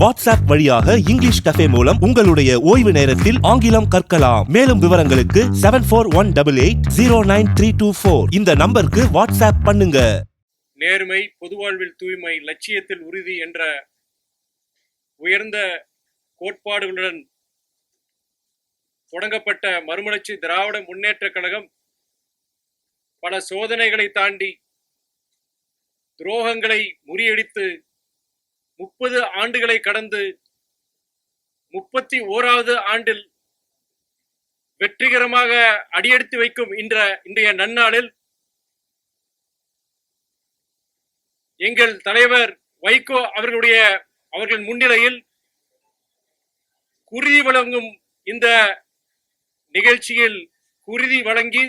WhatsApp வழியாக English cafe மூலம் உங்களுடைய ஓய்வு நேரத்தில் ஆங்கிலம் கற்கலாம். மேலும் விவரங்களுக்கு seven four one double eight zero nine three two four இந்த நம்பருக்கு வாட்ஸ்அப் பண்ணுங்க. நேர்மை பொதுவாழ்வில் தூய்மை லட்சியத்தில் உறுதி என்ற உயர்ந்த கோட்பாடுகளுடன் தொடங்கப்பட்ட மறுமலர்ச்சி திராவிட முன்னேற்ற கழகம் பல சோதனைகளை தாண்டி துரோகங்களை முறியடித்து முப்பது ஆண்டுகளை கடந்து முப்பத்தி ஓராவது ஆண்டில் வெற்றிகரமாக அடியெடுத்து வைக்கும் இன்ற இன்றைய நன்னாளில் எங்கள் தலைவர் வைகோ அவர்களுடைய அவர்கள் முன்னிலையில் குருதி வழங்கும் இந்த நிகழ்ச்சியில் குருதி வழங்கி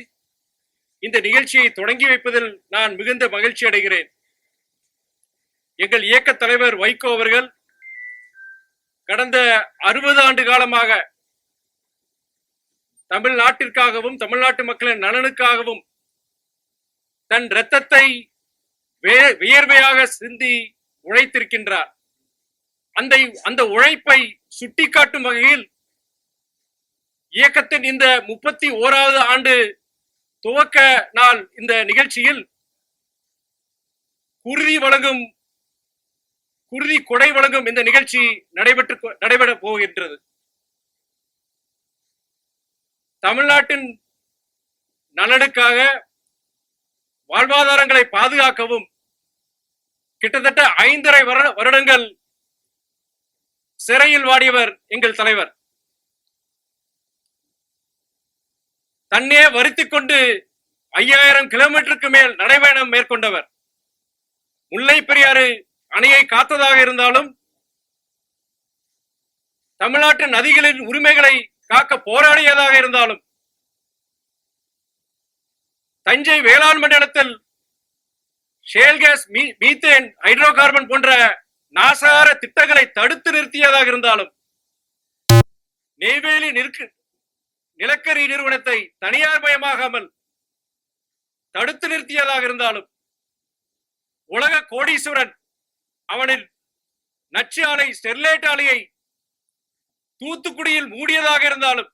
இந்த நிகழ்ச்சியை தொடங்கி வைப்பதில் நான் மிகுந்த மகிழ்ச்சி அடைகிறேன் எங்கள் இயக்க தலைவர் வைகோ அவர்கள் கடந்த அறுபது ஆண்டு காலமாக தமிழ்நாட்டிற்காகவும் தமிழ்நாட்டு மக்களின் நலனுக்காகவும் தன் இரத்தத்தை வியர்வையாக சிந்தி உழைத்திருக்கின்றார். அந்த அந்த உழைப்பை சுட்டிக்காட்டும் வகையில் இயக்கத்தின் இந்த முப்பத்தி ஓராவது ஆண்டு துவக்க நாள் இந்த நிகழ்ச்சியில் குருதி வழங்கும் குருதி கொடை வழங்கும் இந்த நிகழ்ச்சி நடைபெற்று நடைபெற போகின்றது. தமிழ்நாட்டின் நலனுக்காக வாழ்வாதாரங்களை பாதுகாக்கவும் கிட்டத்தட்ட ஐந்தரை வருடங்கள் சிறையில் வாடியவர் எங்கள் தலைவர். தன்னே வருத்திக் கொண்டு ஐயாயிரம் கிலோமீட்டருக்கு மேல் நடைபயணம் மேற்கொண்டவர். முல்லை பெரியாறு அணையை காத்ததாக இருந்தாலும் தமிழ்நாட்டு நதிகளின் உரிமைகளை காக்க போராடியதாக இருந்தாலும் தஞ்சை வேளாண் மண்டலத்தில் shale gas methane hydrocarbon போன்ற நாசார திட்டங்களை தடுத்து நிறுத்தியதாக இருந்தாலும் நெய்வேலி நிற்கு நிலக்கரி நிறுவனத்தை தனியார் மயமாகாமல் தடுத்து நிறுத்தியதாக இருந்தாலும் உலக கோடீஸ்வரன் அவனின் நச்சு ஆலை ஸ்டெர்லைட் ஆலையை தூத்துக்குடியில் மூடியதாக இருந்தாலும்.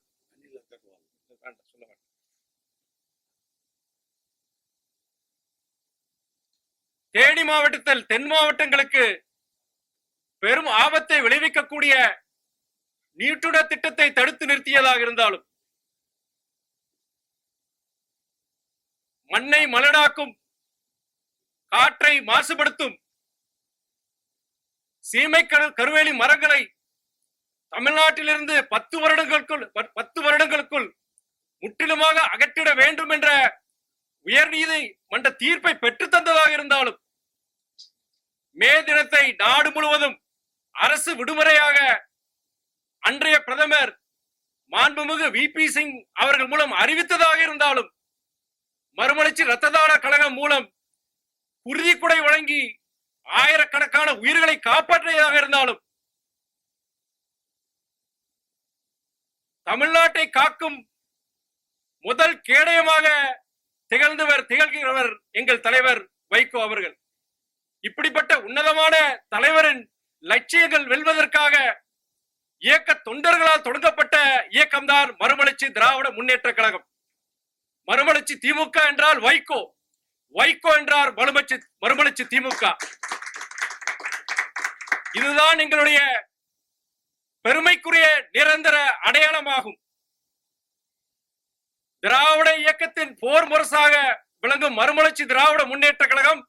தேனி மாவட்டத்தில் தென் மாவட்டங்களுக்கு பெரும் ஆபத்தை விளைவிக்கக்கூடிய நீட்டுட திட்டத்தை தடுத்து நிறுத்தியதாக இருந்தாலும் மண்ணை மலடாக்கும் காற்றை மாசுபடுத்தும் சீமை கருவேலி மரங்களை தமிழ்நாட்டிலிருந்து பத்து வருடங்களுக்குள் பத்து வருடங்களுக்குள் முற்றிலுமாக அகற்றிட வேண்டும் என்ற உயர்நீதி மன்ற தீர்ப்பை பெற்று தந்ததாக இருந்தாலும் மே தினத்தை நாடு முழுவதும் அரசு விடுமுறையாக அன்றைய பிரதமர் மாண்புமிகு வி பி சிங் அவர்கள் மூலம் அறிவித்ததாக இருந்தாலும் மறுமலர்ச்சி ரத்த தான கழகம் மூலம் குருதிக்குடை வழங்கி ஆயிரக்கணக்கான உயிர்களை காப்பாற்றியதாக இருந்தாலும் தமிழ்நாட்டை காக்கும் முதல் கேடயமாக திகழ்ந்தவர் திகழ்கிறவர் எங்கள் தலைவர் வைகோ அவர்கள். இப்படிப்பட்ட உன்னதமான தலைவரின் லட்சியங்கள் வெல்வதற்காக இயக்க தொண்டர்களால் தொடங்கப்பட்ட இயக்கம்தான் மறுமலர்ச்சி திராவிட முன்னேற்ற கழகம். மறுமலர்ச்சி திமுக என்றால் வைகோ. வைகோ என்றார் மறுமலர்ச்சி மறுமலர்ச்சி திமுக. இதுதான் எங்களுடைய பெருமைக்குரிய நிரந்தர அடையாளமாகும். திராவிட இயக்கத்தின் போர் முரசாக விளங்கும் மறுமலர்ச்சி திராவிட முன்னேற்ற கழகம்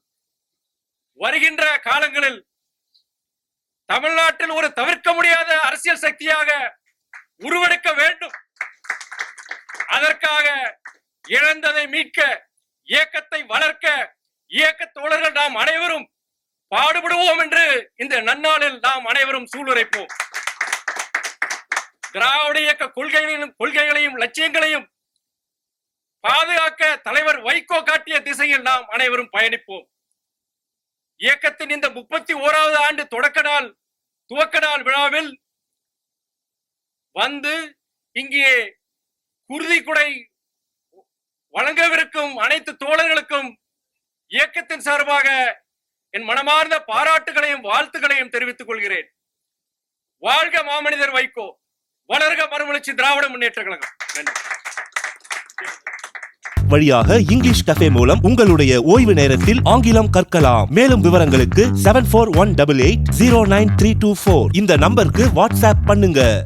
வருகின்ற காலங்களில் தமிழ்நாட்டில் ஒரு தவிர்க்க முடியாத அரசியல் சக்தியாக உருவெடுக்க வேண்டும். அதற்காக இழந்ததை மீட்க இயக்கத்தை வளர்க்க இயக்க தோழர்கள் நாம் அனைவரும் பாடுபடுவோம் என்று இந்த நன்னாளில் நாம் அனைவரும் சூளுரைப்போம். திராவிட இயக்க கொள்கைகளையும் கொள்கைகளையும் லட்சியங்களையும் பாதுகாக்க தலைவர் வைகோ காட்டிய திசையில் நாம் அனைவரும் பயணிப்போம். இயக்கத்தின் இந்த முப்பத்தி ஓராவது ஆண்டு தொடக்க நாள் துவக்க நாள் விழாவில் வந்து இங்கே குருதி குடை வழங்கவிருக்கும் அனைத்து தோழர்களுக்கும் இயக்கத்தின் சார்பாக என் மனமார்ந்த பாராட்டுகளையும் வாழ்த்துக்களையும் தெரிவித்துக் கொள்கிறேன். வாழ்க மாமனிதர் வைகோ. வளர்க மறுமலர்ச்சி திராவிட முன்னேற்ற கழகம். நன்றி. வழியாக இங்கிலீஷ் கஃபே மூலம் உங்களுடைய ஓய்வு நேரத்தில் ஆங்கிலம் கற்கலாம். மேலும் விவரங்களுக்கு seven four one double eight zero nine three two four இந்த நம்பருக்கு வாட்ஸ்அப் பண்ணுங்க.